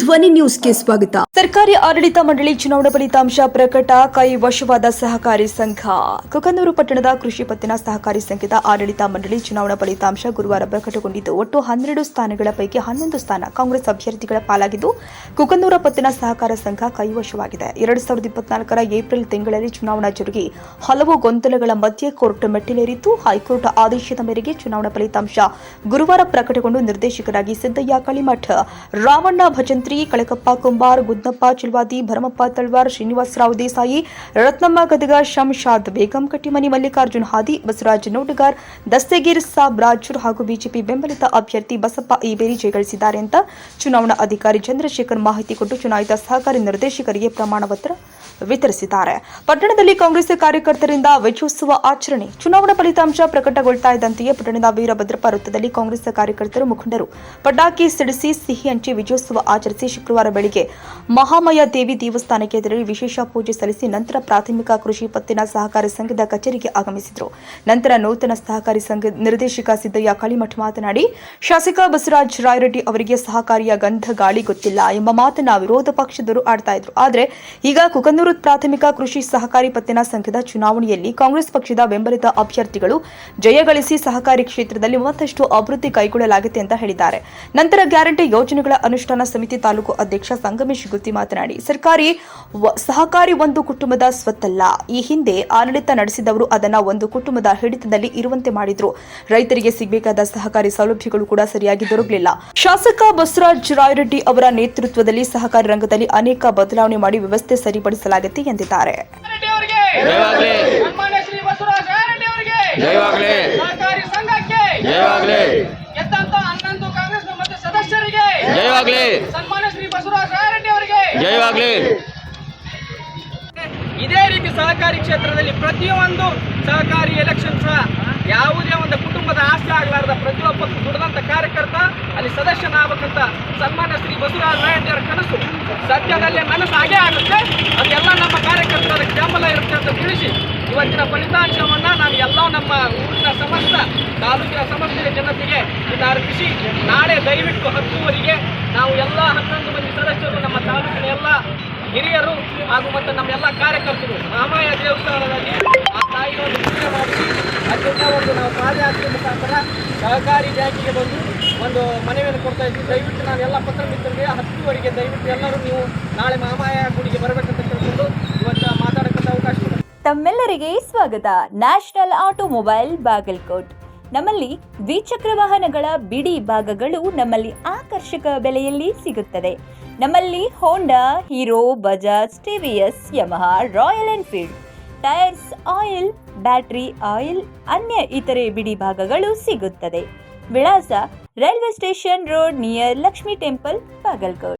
ಧ್ವನಿ ನ್ಯೂಸ್ಗೆ ಸ್ವಾಗತ. ಸರ್ಕಾರಿ ಆಡಳಿತ ಮಂಡಳಿ ಚುನಾವಣಾ ಫಲಿತಾಂಶ ಪ್ರಕಟ, ಕೈ ವಶವಾದ ಸಹಕಾರಿ ಸಂಘ. ಕುಕನೂರು ಪಟ್ಟಣದ ಕೃಷಿ ಪತ್ತಿನ ಸಹಕಾರಿ ಸಂಘದ ಆಡಳಿತ ಮಂಡಳಿ ಚುನಾವಣಾ ಫಲಿತಾಂಶ ಗುರುವಾರ ಪ್ರಕಟಗೊಂಡಿದ್ದು, ಒಟ್ಟು ಹನ್ನೆರಡು ಸ್ಥಾನಗಳ ಪೈಕಿ ಹನ್ನೊಂದು ಸ್ಥಾನ ಕಾಂಗ್ರೆಸ್ ಅಭ್ಯರ್ಥಿಗಳ ಪಾಲಾಗಿದ್ದು, ಕುಕನೂರ ಪತ್ತಿನ ಸಹಕಾರ ಸಂಘ ಕೈವಶವಾಗಿದೆ ಎರಡು ಸಾವಿರದ ಇಪ್ಪತ್ನಾಲ್ಕರ ಏಪ್ರಿಲ್ ತಿಂಗಳಲ್ಲಿ ಚುನಾವಣಾ ಜರುಗಿ ಹಲವು ಗೊಂದಲಗಳ ಮಧ್ಯೆ ಕೋರ್ಟ್ ಮೆಟ್ಟಿಲೇರಿತ್ತು. ಹೈಕೋರ್ಟ್ ಆದೇಶದ ಮೇರೆಗೆ ಚುನಾವಣಾ ಫಲಿತಾಂಶ ಗುರುವಾರ ಪ್ರಕಟಗೊಂಡು ನಿರ್ದೇಶಕರಾಗಿ ಸಿದ್ದಯ್ಯ, ಕಳಿಮಠ ರಾವಣ್ಣ ಭಜಂತ್ರಿ ಕಳಕಪ್ಪ ಕುಂಬಾರ್, ಗುದ್ದಪ್ಪ ಚಿಲ್ವಾದಿ, ಭರಮಪ್ಪ ತಳ್ವಾರ್, ಶ್ರೀನಿವಾಸರಾವ್ ದೇಸಾಯಿ, ರತ್ನಮ್ಮ ಗದಗ ಶಂಶಾದ್ ಬೇಗಂ, ಕಟ್ಟಿಮನಿ ಮಲ್ಲಿಕಾರ್ಜುನ್ ಹಾದಿ, ಬಸವರಾಜ್ ನೋಟಗಾರ್, ದಸ್ತಗೀರ್ ಸಾಬ್ ರಾಜೂರ್ ಹಾಗೂ ಬಿಜೆಪಿ ಬೆಂಬಲಿತ ಅಭ್ಯರ್ಥಿ ಬಸಪ್ಪ ಈ ಬೇರಿ ಜಯಗಳಿಸಿದ್ದಾರೆ ಅಂತ ಚುನಾವಣಾ ಅಧಿಕಾರಿ ಚಂದ್ರಶೇಖರ್ ಮಾಹಿತಿ ಕೊಟ್ಟು ಚುನಾಯಿತ ಸಹಕಾರಿ ನಿರ್ದೇಶಕರಿಗೆ ಪ್ರಮಾಣ ಪತ್ರ ವಿತರಿಸಿದ್ದಾರೆ. ಪಟ್ಟಣದಲ್ಲಿ ಕಾಂಗ್ರೆಸ್ ಕಾರ್ಯಕರ್ತರಿಂದ ವಿಜಯೋತ್ಸವ ಆಚರಣೆ. ಚುನಾವಣಾ ಫಲಿತಾಂಶ ಪ್ರಕಟಗೊಳ್ತಾ ಇದ್ದಂತೆಯೇ ಪಟ್ಟಣದ ವೀರಭದ್ರಪ್ಪ ವೃತ್ತದಲ್ಲಿ ಕಾಂಗ್ರೆಸ್ ಕಾರ್ಯಕರ್ತರು ಮುಖಂಡರು ಪಟಾಕಿ ಸಿಡಿಸಿ ಸಿಹಿ ಹಂಚಿ ವಿಜಯೋತ್ಸವ ಆಚರಿಸಿ ಶುಕ್ರವಾರ ಬೆಳಿಗ್ಗೆ ಮಹಾಮಯ ದೇವಿ ದೇವಸ್ಥಾನಕ್ಕೆ ತೆರಳಿ ವಿಶೇಷ ಪೂಜೆ ಸಲ್ಲಿಸಿ ನಂತರ ಪ್ರಾಥಮಿಕ ಕೃಷಿ ಪತ್ತಿನ ಸಹಕಾರಿ ಸಂಘದ ಕಚೇರಿಗೆ ಆಗಮಿಸಿದರು. ನಂತರ ನೂತನ ಸಹಕಾರಿ ಸಂಘ ನಿರ್ದೇಶಕ ಸಿದ್ದಯ್ಯ ಕಳಿಮಠ ಮಾತನಾಡಿ, ಶಾಸಕ ಬಸವರಾಜ ರಾಯರೆಡ್ಡಿ ಅವರಿಗೆ ಸಹಕಾರಿಯ ಗಂಧ ಗಾಳಿ ಗೊತ್ತಿಲ್ಲ ಎಂಬ ಮಾತನ್ನ ವಿರೋಧ ಪಕ್ಷದವರು ಆಡ್ತಾ ಇದ್ರು. ಆದರೆ ಈಗ ಕುಕನೂರು ಪ್ರಾಥಮಿಕ ಕೃಷಿ ಸಹಕಾರಿ ಪತ್ತಿನ ಸಂಘದ ಚುನಾವಣೆಯಲ್ಲಿ ಕಾಂಗ್ರೆಸ್ ಪಕ್ಷದ ಬೆಂಬಲಿತ ಅಭ್ಯರ್ಥಿಗಳು ಜಯಗಳಿಸಿ ಸಹಕಾರಿ ಕ್ಷೇತ್ರದಲ್ಲಿ ಮತ್ತಷ್ಟು ಅಭಿವೃದ್ಧಿ ಕೈಗೊಳ್ಳಲಾಗಿದೆ ಅಂತ ಹೇಳಿದ್ದಾರೆ. ನಂತರ ಗ್ಯಾರಂಟಿ ಯೋಜನೆಗಳ ಅನುಷ್ಠಾನ ಸಮಿತಿ ತಾಲೂಕು ಅಧ್ಯಕ್ಷ ಸಂಗಮೇಶ್ ಗುತ್ತಿ ಮಾತನಾಡಿ ಸರ್ಕಾರಿ ಸಹಕಾರಿ ಒಂದು ಕುಟುಂಬದ ಸ್ವತ್ತಲ್ಲ. ಈ ಹಿಂದೆ ಆಡಳಿತ ನಡೆಸಿದವರು ಅದನ್ನ ಒಂದು ಕುಟುಂಬದ ಹಿಡಿತದಲ್ಲಿ ಇರುವಂತೆ ಮಾಡಿದ್ರು. ರೈತರಿಗೆ ಸಿಗಬೇಕಾದ ಸಹಕಾರಿ ಸೌಲಭ್ಯಗಳು ಕೂಡ ಸರಿಯಾಗಿ ದೊರಕಲಿಲ್ಲ. ಶಾಸಕ ಬಸವರಾಜ ರಾಯರೆಡ್ಡಿ ಅವರ ನೇತೃತ್ವದಲ್ಲಿ ಸಹಕಾರಿ ರಂಗದಲ್ಲಿ ಅನೇಕ ಬದಲಾವಣೆ ಮಾಡಿ ವ್ಯವಸ್ಥೆ ಸರಿಪಡಿಸಲಾಗುತ್ತೆ ಎಂದಿದ್ದಾರೆ. ಹನ್ನೊಂದು ಕಾಂಗ್ರೆಸ್ ಸದಸ್ಯರಿಗೆ ಜಯವಾಗಲಿ ಸನ್ಮಾನ್ಯ ಶ್ರೀ ಬಸವರಾಜ ರೆಡ್ಡಿ ಅವರಿಗೆ ಜಯವಾಗಲಿ. ಇದೇ ರೀತಿ ಸಹಕಾರಿ ಕ್ಷೇತ್ರದಲ್ಲಿ ಪ್ರತಿಯೊಂದು ಸಹಕಾರಿ ಎಲೆಕ್ಷನ್ ಸಹ ಯಾವುದೇ ಒಂದು ಕುಟುಂಬದ ಆಸ್ತಿ ಆಗಲಾರದ ಪ್ರತಿಯೊಬ್ಬ ದುಡಿದಂತ ಕಾರ್ಯಕರ್ತ, ಅಲ್ಲಿ ಸದಸ್ಯನಾಗಬೇಕಂತ ಸನ್ಮಾನ್ಯ ಶ್ರೀ ಬಸವರಾಜ ನಾಯಕರ ಕನಸು ಸದ್ಯದಲ್ಲೇ ಮನಸ್ಸು ಹಾಗೇ ಆಗುತ್ತೆ. ಅದೆಲ್ಲ ನಮ್ಮ ಕಾರ್ಯಕರ್ತರ ಬೆಂಬಲ ಇರುತ್ತೆ ಅಂತ ತಿಳಿಸಿ. ಇವತ್ತಿನ ಫಲಿತಾಂಶವನ್ನ ನಾನು ಎಲ್ಲ ನಮ್ಮ ಊರಿನ ಸಮಸ್ತ ತಾಲೂಕಿನ ಸಮಸ್ತ ಜನತೆಗೆ ಇದು ಅರ್ಪಿಸಿ ನಾಳೆ ದಯವಿಟ್ಟು ಹತ್ತುವರಿಗೆ ನಾವು ಎಲ್ಲ ಹನ್ನೊಂದು ಮಂದಿ ಸದಸ್ಯರು ನಮ್ಮ ಹಿರಿಯರು ಹಾಗೂ ಮತ್ತು ನಮ್ಮ ಎಲ್ಲ ಕಾರ್ಯಕರ್ತರು ರಾಮಾಯ ದೇವಸ್ಥಾನದಲ್ಲಿ ಆ ತಾಯಿಗೆ ಒಂದು ಪೂಜೆ ಮಾಡಿಸಿ, ಅದರಿಂದ ಒಂದು ನಾವು ಪಾದಯಾತ್ರೆ ಮುಖಾಂತರ ಸಹಕಾರಿ ಬ್ಯಾಂಕಿಗೆ ಬಂದು ಒಂದು ಮನವಿಯನ್ನು ಕೊಡ್ತಾ ಇದ್ವಿ. ದಯವಿಟ್ಟು ನಾನು ಎಲ್ಲ ಪತ್ರ ಮಿತ್ರರಿಗೆ, ಹತ್ತುವರೆಗೆ ದಯವಿಟ್ಟು ಎಲ್ಲರೂ ನೀವು ನಾಳೆ ಮಾಮಾಯ ಗುಡಿಗೆ ಬರಬೇಕಂತ ಕೇಳ್ಕೊಂಡು ಇವತ್ತು ಮಾತಾಡಕಂತ ಅವಕಾಶ. ತಮ್ಮೆಲ್ಲರಿಗೆ ಸ್ವಾಗತ. National automobile Bagalkot. ನಮ್ಮಲ್ಲಿ ದ್ವಿಚಕ್ರ ವಾಹನಗಳ ಬಿಡಿ ಭಾಗಗಳು ನಮ್ಮಲ್ಲಿ ಆಕರ್ಷಕ ಬೆಲೆಯಲ್ಲಿ ಸಿಗುತ್ತದೆ. ನಮ್ಮಲ್ಲಿ Honda Hero Bajaj TVS Yamaha Royal Enfield tyres oil battery oil ಅನ್ಯ ಇತರೆ ಬಿಡಿ ಭಾಗಗಳು ಸಿಗುತ್ತದೆ. ವಿಳಾಸ railway station road near Lakshmi temple Bagalkot